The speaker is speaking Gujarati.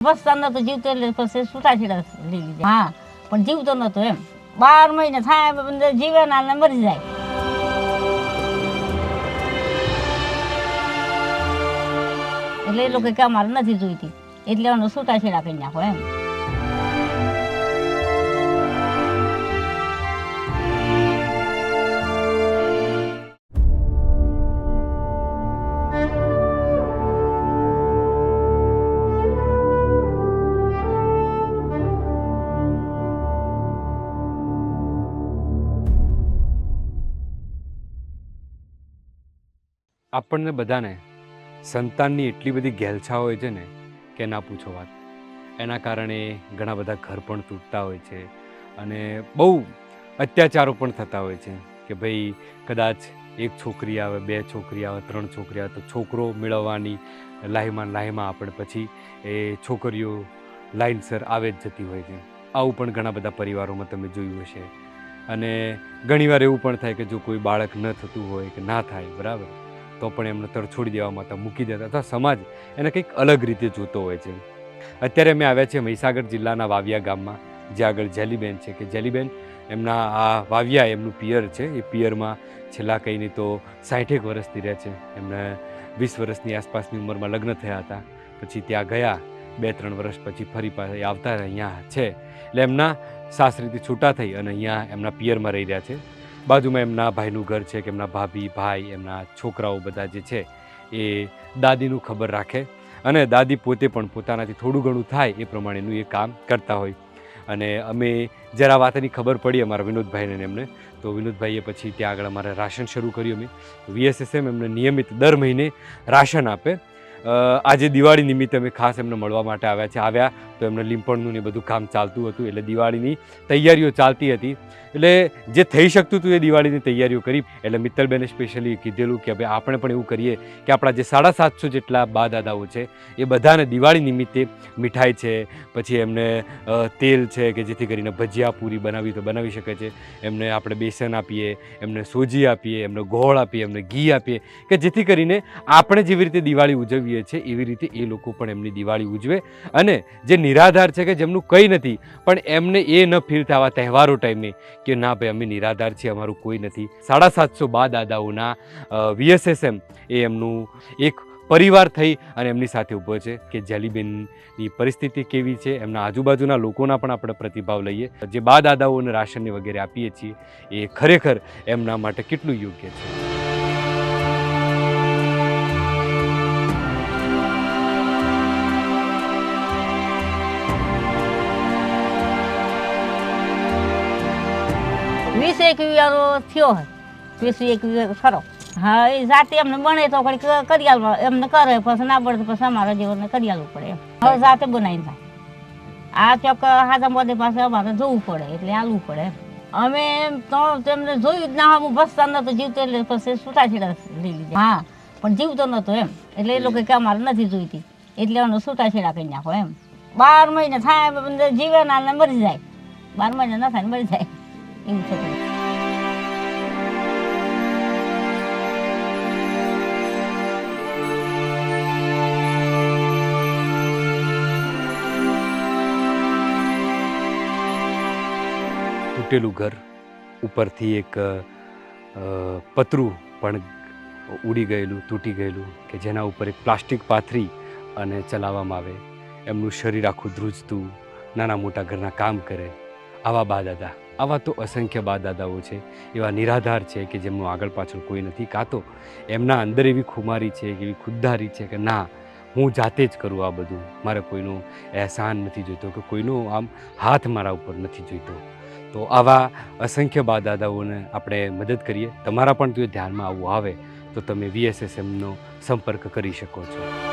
બસ તાર તો જીવતો એટલે પછી છૂટાછેડા લઈ લીધા હા, પણ જીવતો નતો એમ. બાર મહિને થાય બંધ જીવે ને મરી જાય. એટલે એ લોકો કે અમારે નથી જોઈતી. એટલે એનો છૂટાછેડા કરી નાખો એમ. આપણને બધાને સંતાનની એટલી બધી ઘેલછા હોય છે ને કે ના પૂછો વાત. એના કારણે ઘણા બધા ઘર પણ તૂટતા હોય છે અને બહુ અત્યાચારો પણ થતા હોય છે કે ભાઈ કદાચ એક છોકરી આવે, બે છોકરી આવે, ત્રણ છોકરી આવે તો છોકરો મેળવવાની લાહીમાં લાહીમાં આપણે પછી એ છોકરીઓ લાઇનસર આવે જ જતી હોય છે. આવું પણ ઘણા બધા પરિવારોમાં તમે જોયું હશે. અને ઘણીવાર એવું પણ થાય કે જો કોઈ બાળક ન થતું હોય કે ના થાય, બરાબર? તો પણ એમને તરછોડી દેવામાં હતા, મૂકી દેતા અથવા સમાજ એને કંઈક અલગ રીતે જોતો હોય છે. અત્યારે અમે આવ્યા છીએ મહીસાગર જિલ્લાના વાવિયા ગામમાં જે આગળ જેલીબેન છે કે જેલીબેન, એમના આ વાવિયા એમનું પિયર છે. એ પિયરમાં છેલ્લા કંઈ નહીં તો સાઠેક વર્ષથી રહે છે. એમને વીસ વર્ષની આસપાસની ઉંમરમાં લગ્ન થયા હતા. પછી ત્યાં ગયા બે ત્રણ વર્ષ પછી ફરી પાછા આવતા અહીંયા છે. એટલે એમના સાસરીથી છૂટા થઈ અને અહીંયા એમના પિયરમાં રહી રહ્યા છે. બાજુમાં એમના ભાઈનું ઘર છે, કે એમના ભાભી, ભાઈ, એમના છોકરાઓ બધા જે છે, એ દાદીનું ખબર રાખે. અને દાદી પોતે પણ પોતાનાથી થોડું ઘણું થાય એ પ્રમાણેનું એ કામ કરતા હોય. અને અમે જરા વાતની ખબર પડી અમારા વિનોદભાઈને એમને. તો વિનોદભાઈએ પછી ત્યાં આગળ અમારે રાશન શરૂ કર્યું અમે. વીએસએસએમ એમને નિયમિત દર મહિને રાશન આપે. આજે દિવાળી નિમિત્તે અમે ખાસ એમને મળવા માટે આવ્યા છે, આવ્યા તો એમને લીંપણનું ને બધું કામ ચાલતું હતું, એટલે દિવાળીની તૈયારીઓ ચાલતી હતી. એટલે જે થઈ શકતું હતું એ દિવાળીની તૈયારીઓ કરી. એટલે મિત્તલબેને સ્પેશિયલી કીધેલું કે ભાઈ આપણે પણ એવું કરીએ કે આપણા જે સાડા સાતસો જેટલા બા દાદાઓ છે, એ બધાને દિવાળી નિમિત્તે મીઠાઈ છે, પછી એમને તેલ છે કે જેથી કરીને ભજીયા પૂરી બનાવી તો બનાવી શકે છે. એમને આપણે બેસન આપીએ, એમને સોજી આપીએ, એમને ગોળ આપીએ, એમને ઘી આપીએ કે જેથી કરીને આપણે જેવી રીતે દિવાળી ઉજવીએ છીએ, એવી રીતે એ લોકો પણ એમની દિવાળી ઉજવે. અને જે નિરાધાર છે કે જેમનું કંઈ નથી, પણ એમને એ ન ફીલ થવા તહેવારો ટાઈમે કે ના ભાઈ, અમે નિરાધાર છીએ, અમારું કોઈ નથી. સાડા સાતસો બા દાદાઓના વીએસએસએમ એ એમનું એક પરિવાર થઈ અને એમની સાથે ઊભો છે કે જેલીબેનની પરિસ્થિતિ કેવી છે, એમના આજુબાજુના લોકોના પણ આપણે પ્રતિભાવ લઈએ. જે બા દાદાઓને રાશનને વગેરે આપીએ છીએ, એ ખરેખર એમના માટે કેટલું યોગ્ય છે. વીસ એક વીઘાનો થયો હોય. વીસ એક વીઘા ખરો. હા એ જાતે એમને બને તો ઘડીક કરી આલવા એમને કરે પછી ના પડે પછી અમારા જીવનને કરી આલવું પડે એમ. હવે જાતે બનાવીને થાય. આ ચોક હાથા મોદી પાસે અમારે જોવું પડે એટલે આલવું પડે એમ. અમે તો તેમને જોયું જ ના હું ભસતા નતો જીવતો એટલે પછી છૂટાછેડા લઈ લીધા. હા પણ જીવતો નતો એમ. એટલે એ લોકો કે અમારે નથી જોઈતી. એટલે એનો છૂટાછેડા કરી નાખો એમ. બાર મહિને થાય જીવે ના મરી જાય. બાર મહિને ના થાય ને મરી જાય. એવું તૂટેલું ઘર, ઉપરથી એક પતરું પણ ઉડી ગયેલું, તૂટી ગયેલું, કે જેના ઉપર એક પ્લાસ્ટિક પાથરી અને ચલાવવામાં આવે. એમનું શરીર આખું ધ્રુજતું, નાના મોટા ઘરના કામ કરે. આવા બા દાદા. આવા તો અસંખ્ય બા દાદાઓ છે, એવા નિરાધાર છે કે જેમનું આગળ પાછળ કોઈ નથી. કાં તો એમના અંદર એવી ખુમારી છે એવી ખુદદારી છે કે ના, હું જાતે જ કરું આ બધું. મારે કોઈનો અહેસાન નથી જોઈતો કે કોઈનો આમ હાથ મારા ઉપર નથી જોઈતો. તો આવા અસંખ્ય બા દાદાઓને આપણે મદદ કરીએ. તમારા પણ જો ધ્યાનમાં આવવું આવે, તો તમે વીએસએસએમનો સંપર્ક કરી શકો છો.